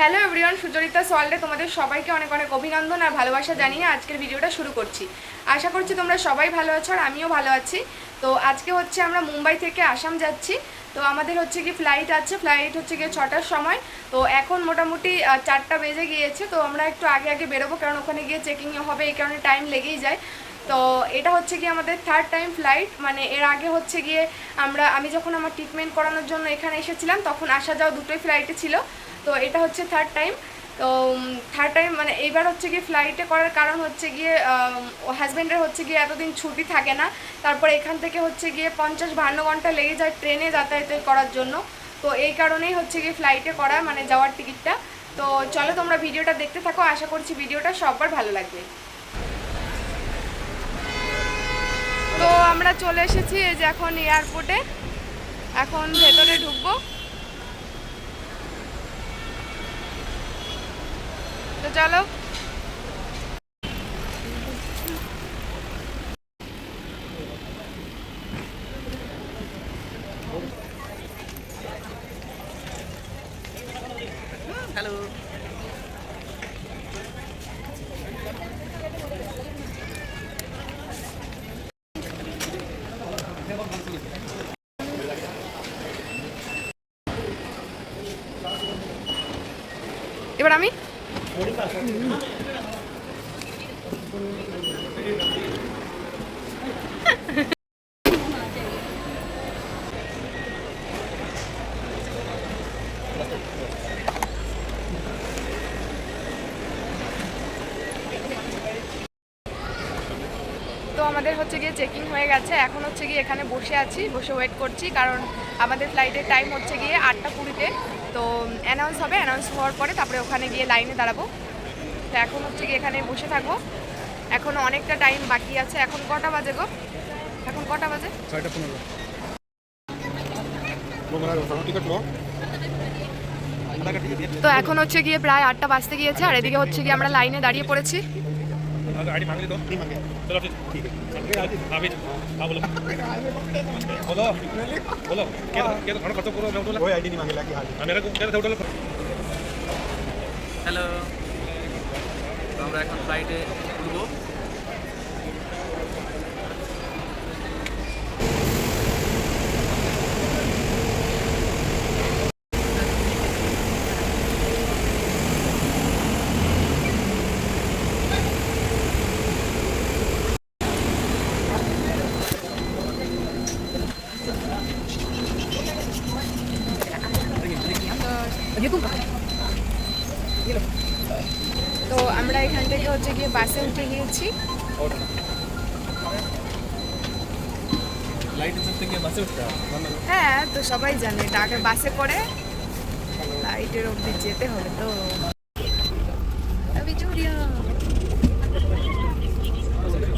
Hello everyone Sucharita সোয়াল্ডে তোমাদের সবাইকে অনেক অনেক অভিনন্দন আর ভালোবাসা জানিয়ে আজকের ভিডিওটা শুরু করছি। আশা করছি তোমরা সবাই ভালো আছো আর আমিও ভালো আছি। তো আজকে হচ্ছে আমরা মুম্বাই থেকে আসাম যাচ্ছি। তো আমাদের হচ্ছে কি ফ্লাইট আছে ফ্লাইট হচ্ছে গিয়ে ছটার সময়। তো এখন মোটামুটি চারটা বেজে গিয়েছে। তো আমরা একটু আগে আগে বেরোবো, কারণ ওখানে গিয়ে চেকিং হবে, এই কারণে টাইম লেগেই যায়। তো এটা হচ্ছে গিয়ে আমাদের থার্ড টাইম ফ্লাইট মানে এর আগে হচ্ছে গিয়ে আমরা, আমি যখন আমার ট্রিটমেন্ট করানোর জন্য এখানে এসেছিলাম, তখন আসা যাওয়া দুটোই ফ্লাইটে ছিল। তো এটা হচ্ছে থার্ড টাইম তো থার্ড টাইম মানে এইবার হচ্ছে গিয়ে ফ্লাইটে করার কারণ হচ্ছে গিয়ে হাজব্যান্ডের হচ্ছে গিয়ে এতদিন ছুটি থাকে না। তারপর এখান থেকে হচ্ছে গিয়ে পঞ্চাশ বাহান্ন ঘণ্টা লেগে যায় ট্রেনে যাতায়াত করার জন্য। তো এই কারণেই হচ্ছে গিয়ে ফ্লাইটে করা মানে যাওয়ার টিকিটটা তো চলো তোমরা ভিডিওটা দেখতে থাকো। আশা করছি ভিডিওটা সবার ভালো লাগবে। তো আমরা চলে এসেছি এই যে এখন এয়ারপোর্টে এখন ভেতরে ঢুকবো। তো চলো। হ্যালো এবার আমি? তো আমাদের হচ্ছে গিয়ে চেকিং হয়ে গেছে। এখন হচ্ছে গিয়ে এখানে বসে আছি, বসে ওয়েট করছি, কারণ আমাদের ফ্লাইটের টাইম হচ্ছে গিয়ে আটটা কুড়িতে। তো অ্যানাউন্স হবে অ্যানাউন্স হওয়ার পরে তারপরে ওখানে গিয়ে লাইনে দাঁড়াবো। তো এখন হচ্ছে গিয়ে এখানে বসে থাকব। এখনও অনেকটা টাইম বাকি আছে। এখন কটা বাজে গো? এখন কটা বাজে? ছয়টা পনেরো। তো এখন হচ্ছে গিয়ে প্রায় আটটা বাজতে গিয়েছে আর এদিকে হচ্ছে গিয়ে আমরা লাইনে দাঁড়িয়ে পড়েছি। गाड़ी मांग ली तो नहीं मांगे चलो फिर ठीक है हाँ भी हाँ बोलो बोलो बोलो क्या क्या तो खाना खर्च करो मैं बोला कोई आईडी नहीं मांगे लाके हाल हाँ मेरा को क्या था उठा হ্যালো তো আমরা এখন ফ্লাইটে উঠবো উঠতে হ্যাঁ তো সবাই জানে, এটা বাসে করে লাইটের অবধি যেতে হবে তো।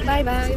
বাই বাই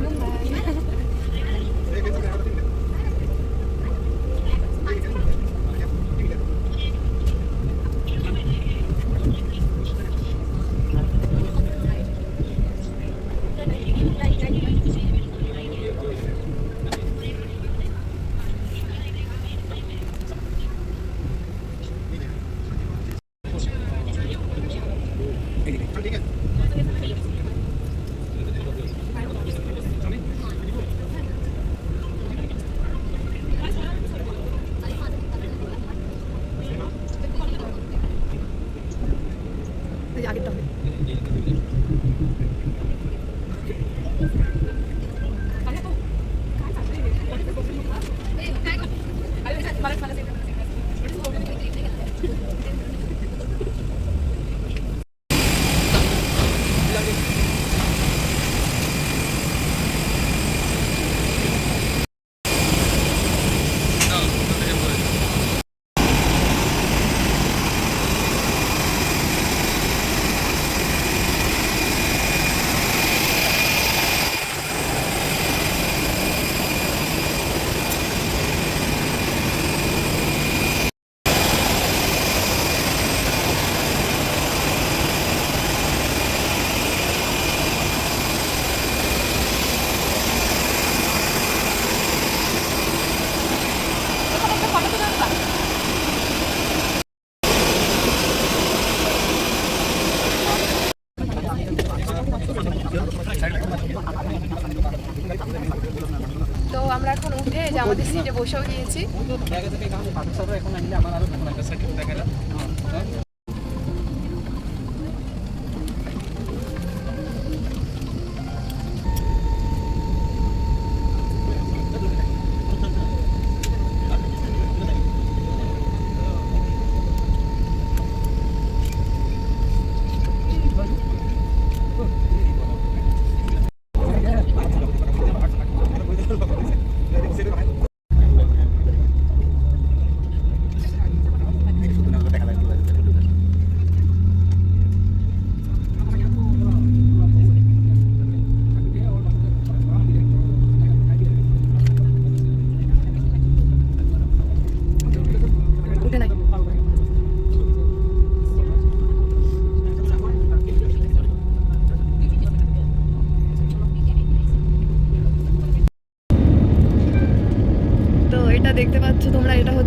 আমাদের সিটে বসেও গিয়েছি।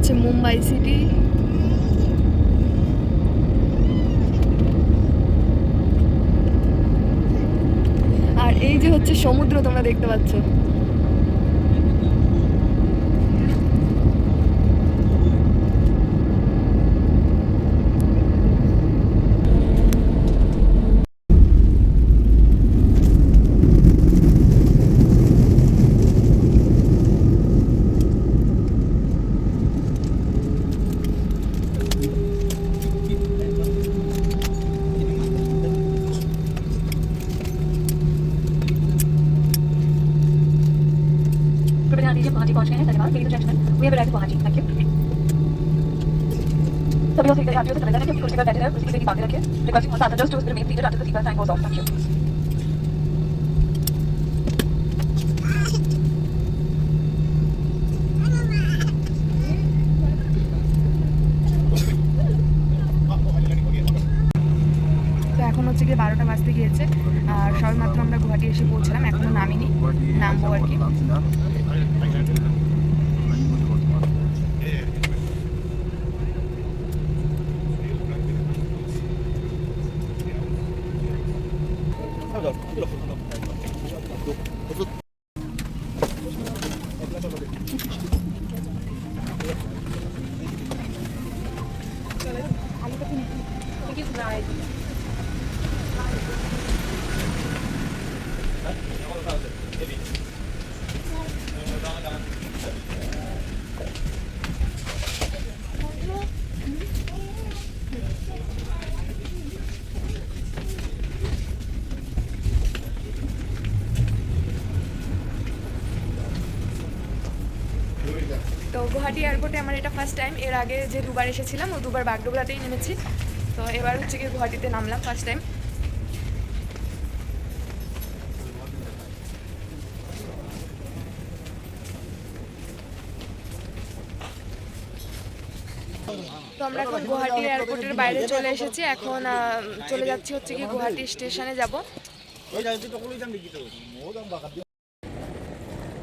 হচ্ছে মুম্বাই সিটি। আর এই যে হচ্ছে সমুদ্র তোমরা দেখতে পাচ্ছ। ध्यान दीजिए पहुंची पहुंच गए हैं धन्यवाद ladies and gentlemen we have arrived पहुंची थैंक यू सभी लोग सीट यात्रियों से निवेदन है कि अपनी कुर्सी पर बैठे रहे और कुर्सी की बांधे रखें requesting all passengers to remain seated until the seatbelt sign goes off thank you তো এখন হচ্ছে গিয়ে বারোটা বাজতে গিয়েছে আর সবে মাত্র আমরা গুহাটি এসে পৌঁছলাম এখনও নামিনি নামবো আর কি। তো গুয়াহাটি এয়ারপোর্টে আমার এটা ফার্স্ট টাইম এর আগে যে দুবার এসেছিলাম, ও দুবার বাগডোগরাতেই নেমেছি। তো এবার হচ্ছে গিয়ে গুয়াহাটিতে নামলাম ফার্স্ট টাইম তো আমরা এখন গুয়াহাটি এয়ারপোর্টের বাইরে চলে এসেছি। এখন চলে যাচ্ছি হচ্ছে কি গুয়াহাটি স্টেশনে যাব।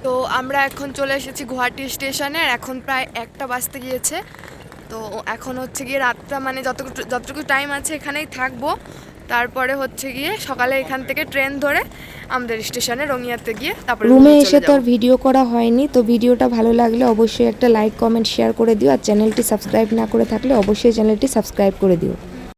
তো আমরা এখন চলে এসেছি গুয়াহাটি স্টেশনে আর এখন প্রায় একটা বাজতে গিয়েছে। তো এখন হচ্ছে গিয়ে রাতটা মানে যতটুকু যতটুকু টাইম আছে এখানেই থাকব। তারপরে হচ্ছে গিয়ে সকালে এখান থেকে ট্রেন ধরে আমাদের স্টেশনে রঙিয়াতে গিয়ে তারপরে রুমে এসে তো আর ভিডিও করা হয়নি তো ভিডিওটা ভালো লাগলে অবশ্যই একটা লাইক কমেন্ট শেয়ার করে দিও। আর চ্যানেলটি সাবস্ক্রাইব না করে থাকলে অবশ্যই চ্যানেলটি সাবস্ক্রাইব করে দিও।